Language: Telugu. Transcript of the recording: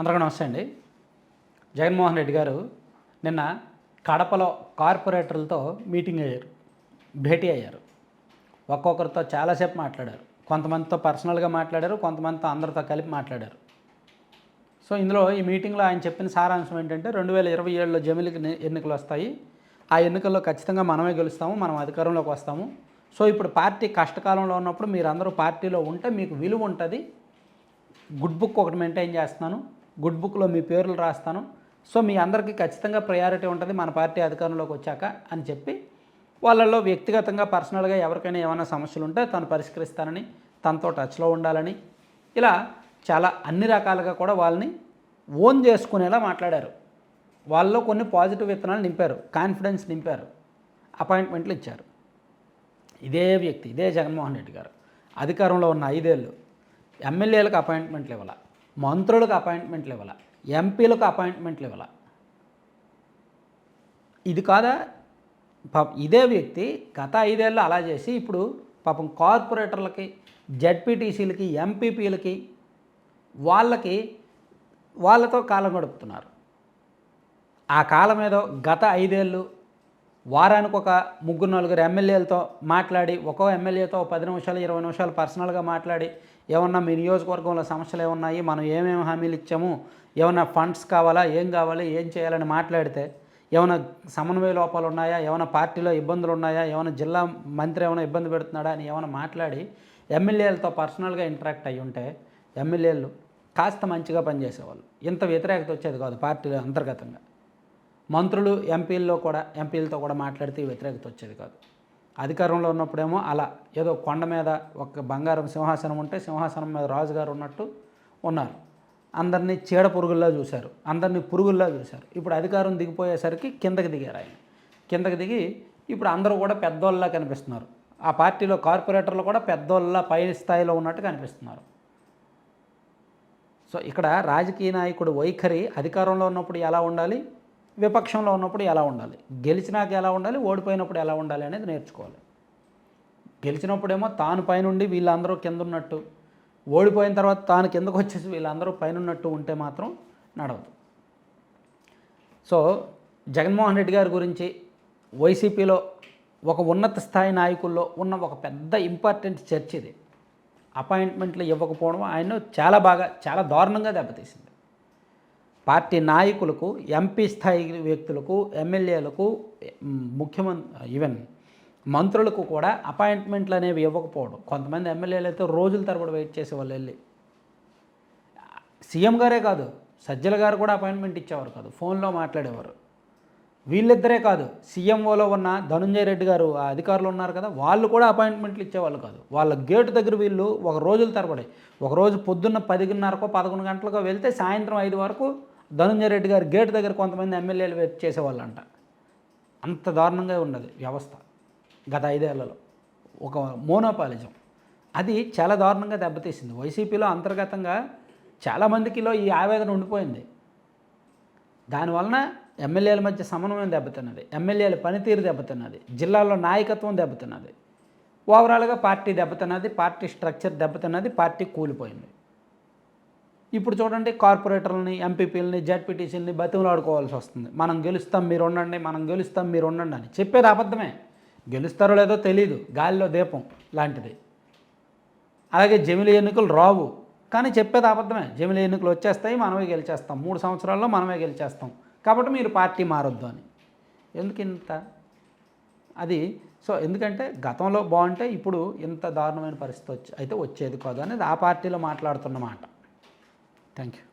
అందరికీ నమస్తే అండి. జగన్మోహన్ రెడ్డి గారు నిన్న కడపలో కార్పొరేటర్లతో మీటింగ్ అయ్యారు భేటీ అయ్యారు. ఒక్కొక్కరితో చాలాసేపు మాట్లాడారు. కొంతమందితో పర్సనల్గా మాట్లాడారు కొంతమందితో అందరితో కలిపి మాట్లాడారు. సో ఇందులో ఈ మీటింగ్లో ఆయన చెప్పిన సారాంశం ఏంటంటే రెండు వేల ఇరవై ఏడులో జమిలికి ఎన్నికలు వస్తాయి ఆ ఎన్నికల్లో ఖచ్చితంగా మనమే గెలుస్తాము మనం అధికారంలోకి వస్తాము. సో ఇప్పుడు పార్టీ కష్టకాలంలో ఉన్నప్పుడు మీరందరూ పార్టీలో ఉంటే మీకు విలువ ఉంటుంది. గుడ్ బుక్ ఒకటి మెయింటైన్ చేస్తున్నాను. గుడ్ బుక్లో మీ పేర్లు రాస్తాను. సో మీ అందరికీ ఖచ్చితంగా ప్రయారిటీ ఉంటుంది మన పార్టీ అధికారంలోకి వచ్చాక అని చెప్పి వాళ్ళల్లో వ్యక్తిగతంగా పర్సనల్గా ఎవరికైనా ఏమైనా సమస్యలు ఉంటే తను పరిష్కరిస్తానని తనతో టచ్లో ఉండాలని ఇలా చాలా అన్ని రకాలుగా కూడా వాళ్ళని ఓన్ చేసుకునేలా మాట్లాడారు. వాళ్ళలో కొన్ని పాజిటివ్ విత్తనాలు నింపారు కాన్ఫిడెన్స్ నింపారు అపాయింట్మెంట్లు ఇచ్చారు. ఇదే వ్యక్తి ఇదే జగన్మోహన్ రెడ్డి గారు. అధికారంలో ఉన్న ఐదేళ్ళు ఎమ్మెల్యేలకు అపాయింట్మెంట్లు ఇవ్వాలి? మంత్రులకు అపాయింట్మెంట్లు ఇవ్వాల ఎంపీలకు అపాయింట్మెంట్లు ఇవ్వాల. ఇది కాదా? పాప ఇదే వ్యక్తి గత ఐదేళ్ళు అలా చేసి ఇప్పుడు పాపం కార్పొరేటర్లకి జడ్పీటీసీలకి ఎంపీపీలకి వాళ్ళకి వాళ్ళతో కాలం గడుపుతున్నారు. ఆ కాలం ఏదో గత ఐదేళ్ళు వారానికి ఒక ముగ్గురు నలుగురు ఎమ్మెల్యేలతో మాట్లాడి ఒక్కో ఎమ్మెల్యేతో పది నిమిషాలు ఇరవై నిమిషాలు పర్సనల్గా మాట్లాడి ఏమన్నా మీ నియోజకవర్గంలో సమస్యలు ఏమున్నాయి మనం ఏమేమి హామీలు ఇచ్చాము ఏమన్నా ఫండ్స్ కావాలా ఏం కావాలి ఏం చేయాలని మాట్లాడితే ఏమైనా సమన్వయ లోపాలు ఉన్నాయా ఏమైనా పార్టీలో ఇబ్బందులు ఉన్నాయా ఏమైనా జిల్లా మంత్రి ఏమైనా ఇబ్బంది పెడుతున్నాడా అని ఏమైనా మాట్లాడి ఎమ్మెల్యేలతో పర్సనల్గా ఇంటరాక్ట్ అయ్యి ఉంటే ఎమ్మెల్యేలు కాస్త మంచిగా పనిచేసేవాళ్ళు. ఇంత వ్యతిరేకత వచ్చేది కాదు పార్టీలో అంతర్గతంగా. మంత్రులు ఎంపీల్లో కూడా ఎంపీలతో కూడా మాట్లాడితే వ్యతిరేకత వచ్చేది కాదు. అధికారంలో ఉన్నప్పుడేమో అలా ఏదో కొండ మీద ఒక బంగారం సింహాసనం ఉంటే సింహాసనం మీద రాజుగారు ఉన్నట్టు ఉన్నారు. అందరినీ చీడ పురుగుల్లా చూశారు. అందరినీ పురుగుల్లా చూశారు. ఇప్పుడు అధికారం దిగిపోయేసరికి కిందకి దిగారు ఆయన. కిందకి దిగి ఇప్పుడు అందరూ కూడా పెద్దోళ్ళలా కనిపిస్తున్నారు. ఆ పార్టీలో కార్పొరేటర్లు కూడా పెద్దోళ్ళ పై స్థాయిలో ఉన్నట్టు కనిపిస్తున్నారు. సో ఇక్కడ రాజకీయ నాయకుడు వైఖరి అధికారంలో ఉన్నప్పుడు ఎలా ఉండాలి? విపక్షంలో ఉన్నప్పుడు ఎలా ఉండాలి? గెలిచినాక ఎలా ఉండాలి? ఓడిపోయినప్పుడు ఎలా ఉండాలి అనేది నేర్చుకోవాలి. గెలిచినప్పుడేమో తాను పైనుండి వీళ్ళందరూ కింద ఉన్నట్టు ఓడిపోయిన తర్వాత తాను కిందకు వచ్చేసి వీళ్ళందరూ పైన ఉన్నట్టు ఉంటే మాత్రం నడవదు. సో జగన్మోహన్ రెడ్డి గారి గురించి వైసీపీలో ఒక ఉన్నత స్థాయి నాయకుల్లో ఉన్న ఒక పెద్ద ఇంపార్టెంట్ చర్చ ఇది. అపాయింట్మెంట్లు ఇవ్వకపోవడం ఆయన చాలా బాగా చాలా దారుణంగా దెబ్బతీసింది. పార్టీ నాయకులకు ఎంపీ స్థాయి వ్యక్తులకు ఎమ్మెల్యేలకు ముఖ్యమంత్రి ఈవెన్ మంత్రులకు కూడా అపాయింట్మెంట్లు అనేవి ఇవ్వకపోవడం. కొంతమంది ఎమ్మెల్యేలు అయితే రోజుల తరబడి వెయిట్ చేసేవాళ్ళు వెళ్ళి. సీఎం గారే కాదు సజ్జల గారు కూడా అపాయింట్మెంట్ ఇచ్చేవారు కాదు ఫోన్లో మాట్లాడేవారు. వీళ్ళిద్దరే కాదు సీఎంఓలో ఉన్న ధనుంజయ రెడ్డి గారు ఆ అధికారులు ఉన్నారు కదా వాళ్ళు కూడా అపాయింట్మెంట్లు ఇచ్చేవాళ్ళు కాదు. వాళ్ళ గేటు దగ్గర వీళ్ళు ఒక రోజుల తరబడి ఒక రోజు పొద్దున్న పదిన్నరకో పదకొండు గంటలకో వెళ్తే సాయంత్రం ఐదు వరకు ధనుంజయ రెడ్డి గారి గేట్ దగ్గర కొంతమంది ఎమ్మెల్యేలు వెయిట్ చేసేవాళ్ళంట. అంత దారుణంగా ఉన్నది వ్యవస్థ గత ఐదేళ్ళలో. ఒక మోనోపాలిజం. అది చాలా దారుణంగా దెబ్బతీసింది. వైసీపీలో అంతర్గతంగా చాలామందికిలో ఈ ఆవేదన ఉండిపోయింది. దానివలన ఎమ్మెల్యేల మధ్య సమన్వయం దెబ్బతిన్నది. ఎమ్మెల్యేల పనితీరు దెబ్బతిన్నది. జిల్లాలో నాయకత్వం దెబ్బతిన్నది. ఓవరాల్గా పార్టీ దెబ్బతిన్నది. పార్టీ స్ట్రక్చర్ దెబ్బతిన్నది. పార్టీ కూలిపోయింది. ఇప్పుడు చూడండి కార్పొరేటర్లని ఎంపీపీలని జడ్పీటీసీలని బతిమలాడుకోవాల్సి వస్తుంది. మనం గెలుస్తాం మీరు ఉండండి మనం గెలుస్తాం మీరు ఉండండి అని. చెప్పేది అబద్ధమే. గెలుస్తారో లేదో తెలియదు గాలిలో దీపం లాంటిది. అలాగే జమిలి ఎన్నికలు రావు. కానీ చెప్పేది అబద్ధమే. జమిలి ఎన్నికలు వచ్చేస్తాయి మనమే గెలిచేస్తాం. మూడు సంవత్సరాల్లో మనమే గెలిచేస్తాం. కాబట్టి మీరు పార్టీ మారొద్దు అని. ఎందుకు ఇంత? అది సో ఎందుకంటే గతంలో బాగుంటే ఇప్పుడు ఇంత దారుణమైన పరిస్థితి వచ్చి అయితే వచ్చేది కాదు అనేది ఆ పార్టీలో మాట్లాడుతున్నమాట Thank you.